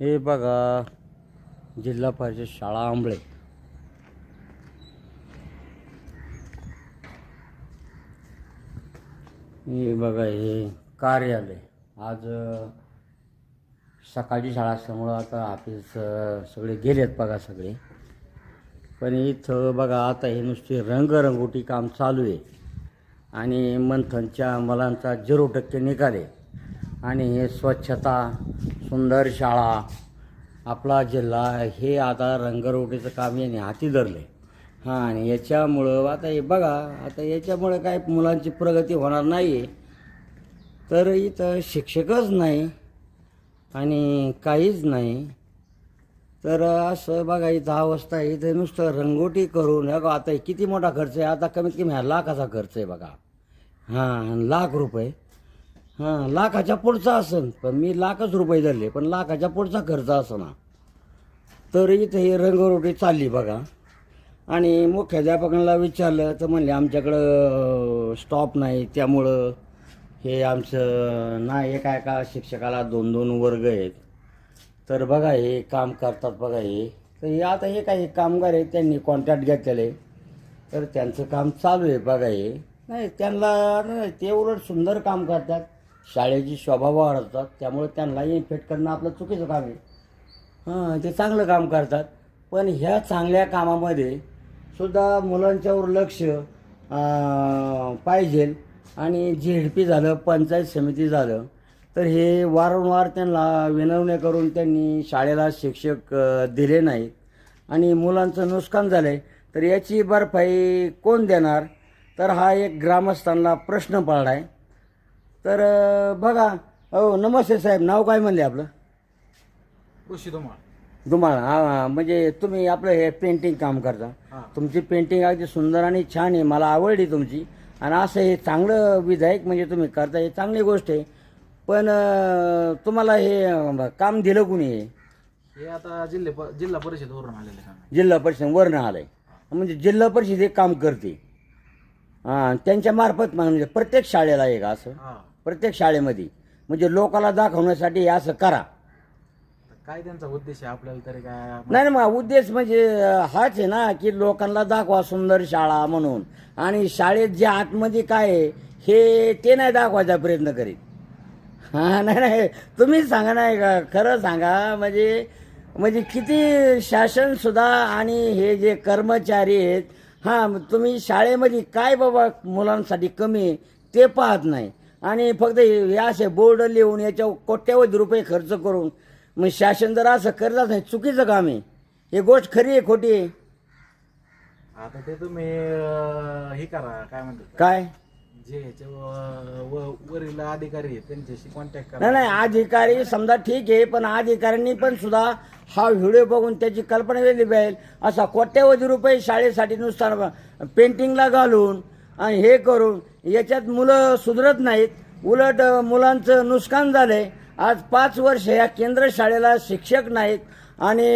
हे बघा जिल्हा परिषद शाळा आंबळे. हे बघा हे कार्यालय. आज सकाळची शाळा असल्यामुळं आता ऑफिस सगळे गेलेत बघा सगळे. पण इथं बघा आता हे नुसते रंगरंगोटी काम चालू आहे. आणि मंथनच्या मुलांचा झिरो टक्के निकाले आणि हे स्वच्छता सुंदर शाळा आपला जिल्हा हे आता रंगरवटीचं काम याने हाती धरले. हां आणि याच्यामुळं आता हे बघा आता याच्यामुळं काय मुलांची प्रगती होणार नाही आहे तर इथं शिक्षकच नाही आणि काहीच नाही. तर असं बघा ही दहा वाजता इथं नुसतं रंगोटी करून हे बघा आता किती मोठा खर्च आहे? आता कमीत कमी हा लाखाचा खर्च आहे बघा. हां लाख रुपये. हां लाखाच्या पुढचा असन. पण मी लाखच रुपये धरले पण लाखाच्या पुढचा खर्च ना तर इथं ही रंगरोटी चालली बघा. आणि मुख्याध्यापकांना विचारलं तर म्हणले आमच्याकडं स्टॉप नाही त्यामुळं हे आमचं ना एका एका शिक्षकाला दोन दोन वर्ग आहेत. तर बघा हे काम करतात बघा हे. तर हे आता हे काही कामगार आहेत त्यांनी कॉन्ट्रॅक्ट घेतलेले. तर त्यांचं काम चालू आहे बघा हे. नाही त्यांना ते उलट सुंदर काम करतात. शाळेची शोभा वाढवतात त्यामुळे त्यांना इन्फेक्ट करणं आपलं चुकीचं काम आहे. हां ते चांगलं काम करतात. पण ह्या चांगल्या कामामध्ये सुद्धा मुलांच्यावर लक्ष पाहिजे आणि झेड पी झालं पंचायत समिती झालं तर हे वारंवार त्यांना विनवण्या करून त्यांनी शाळेला शिक्षक दिले नाहीत. आणि मुलांचं नुकसान झालं आहे तर याची भरपाई कोण देणार? तर हा एक ग्रामस्थांना प्रश्न पडला आहे तर बघा. हो नमस्ते साहेब. नाव काय म्हणले आपलं? ऋषी धुमाळ. तुम्हाला हा म्हणजे तुम्ही आपलं हे पेंटिंग काम करता. हा. तुमची पेंटिंग अगदी सुंदर आणि छान आहे. मला आवडली तुमची. आणि असं हे चांगलं विधायक म्हणजे तुम्ही करता हे चांगली गोष्ट आहे. पण अं, तुम्हाला हे अं, काम दिलं कुणी हे? हे आता जिल्हे प- जिल्हा परिषद वरून आलेले काम आहे. जिल्हा परिषद वरनं आलं आहे म्हणजे जिल्हा परिषद हे काम करते. हां त्यांच्या मार्फत म्हणजे प्रत्येक शाळेला आहे का असं. हा. प्रत्येक शाळेमध्ये. म्हणजे लोकाला दाखवण्यासाठी हे असं करा. काय त्यांचा उद्देश आहे आपल्याला तरी काय? नाही ना मग उद्देश म्हणजे हाच आहे ना की लोकांना दाखवा सुंदर शाळा म्हणून. आणि शाळेत जे आतमध्ये काय आहे हे ते नाही दाखवायचा प्रयत्न करीत. हा नाही नाही तुम्ही सांगा नाही का खरं सांगा म्हणजे म्हणजे किती शासन सुद्धा आणि हे जे कर्मचारी आहेत हां तुम्ही शाळेमध्ये काय बाबा मुलांसाठी कमी आहे ते पाहत नाही. आणि फक्त हे असे बोर्ड लिहून याच्या कोट्यावधी रुपये खर्च करून मग शासन जर असं करत नाही चुकीचं काम आहे. हे गोष्ट खरी आहे खोटी आहे? आता ते तुम्ही अं, हे करा काय म्हणतात काय? जे ह्याचे व- व- वरील अधिकारी आहेत त्यांच्याशी कॉन्टॅक्ट नाही करा. नाही अधिकारी समजा ठीक आहे पण अधिकाऱ्यांनी पण सुद्धा हा व्हिडिओ बघून त्याची कल्पना वेगळी पाहिजे. असा कोट्यावधी रुपये शाळेसाठी नुसता पेंटिंगला घालून आणि हे करून याच्यात मुलं सुधरत नाहीत. उलट मुलांचं नुकसान झालंय. आज पाच वर्ष या केंद्र शाळेला शिक्षक नाहीत आणि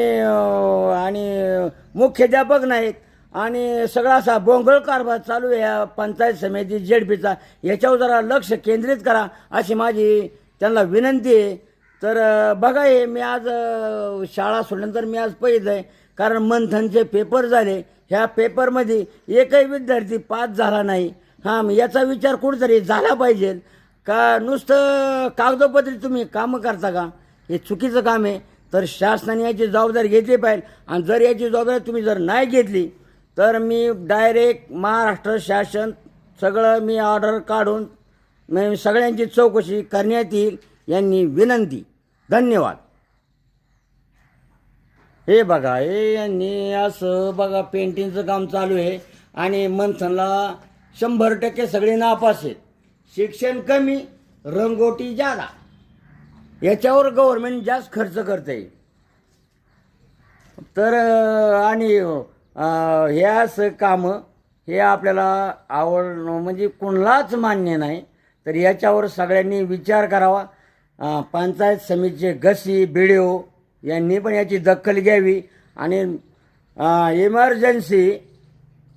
आणि मुख्याध्यापक नाहीत. आणि सगळा असा बोंगळ कारभार चालू आहे या पंचायत समिती जेडपीचा याच्यावर जरा लक्ष केंद्रित करा अशी माझी त्यांना विनंती आहे. तर बघा हे मी आज शाळा सोडल्यानंतर मी आज पहिलं आहे. कारण मंथनचे पेपर झाले. ह्या पेपरमध्ये एकही विद्यार्थी पास झाला नाही. हां मग याचा विचार कुठेतरी झाला पाहिजे. का नुसतं कागदोपत्री तुम्ही कामं करता का? हे चुकीचं काम आहे. तर शासनाने याची जबाबदारी घेतली पाहिजे. आणि जर याची जबाबदारी तुम्ही जर नाही घेतली तर मी डायरेक्ट महाराष्ट्र शासन सगळं मी ऑर्डर काढून मी सगळ्यांची चौकशी करण्यात येईल यांनी विनंती. धन्यवाद. हे बघा हे यांनी असं बघा पेंटिंगचं काम चालू आहे. आणि मंथनला शंभर टक्के सगळे नापास आहेत. शिक्षण कमी रंगोटी जादा याच्यावर गव्हर्मेंट जास्त खर्च करते तर आणि हे असं कामं हे आपल्याला आवड म्हणजे कुणालाच मान्य नाही. तर याच्यावर सगळ्यांनी विचार करावा. पंचायत समितीचे गसी बिडिओ यांनी पण याची दखल घ्यावी. आणि इमर्जन्सी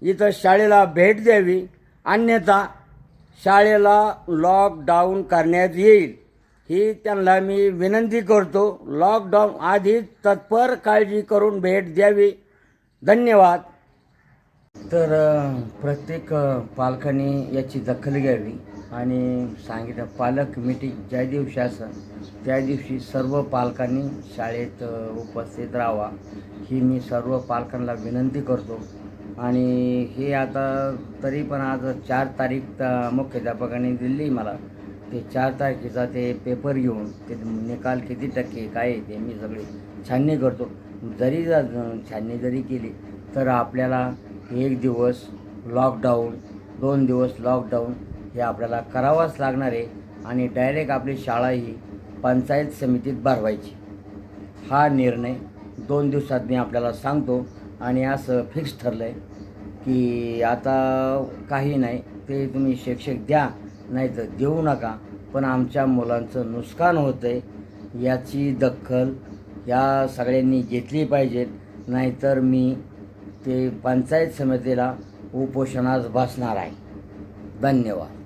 इथं शाळेला भेट द्यावी. अन्यथा शाळेला लॉकडाऊन करण्यात येईल. ही त्यांना मी विनंती करतो. लॉकडाऊन आधी तत्पर काळजी करून भेट द्यावी. धन्यवाद. तर प्रत्येक पालकाने पालकांनी याची दखल घ्यावी आणि सांगितलं पालक मिटिंग ज्या दिवशी असेल त्या दिवशी सर्व पालकांनी शाळेत उपस्थित राहावा. ही मी सर्व पालकांना विनंती करतो. आणि हे आता तरी पण आज चार तारीख अ, मुख्याध्यापकांनी दिली मला. ते चार तारखेचा ते पेपर घेऊन ते निकाल किती टक्के काय आहे ते मी सगळे छाननी करतो. जरी जा- छाननी जरी केली तर आपल्याला एक दिवस लॉकडाऊन दोन दिवस लॉकडाऊन हे आपल्याला करावाच लागणार आहे आणि डायरेक्ट आपली शाळा ही पंचायत समितीत भरवायची. हा निर्णय दोन दिवसात मी आपल्याला सांगतो. आणि असं फिक्स ठरलं आहे की आता काही नाही ते तुम्ही शिक्षक द्या नाही तर देऊ नका. पण आमच्या मुलांचं नुकसान होतं आहे याची दखल या सगळ्यांनी घेतली पाहिजे. नाहीतर मी ते पंचायत समितीला उपोषणास बसणार आहे. धन्यवाद.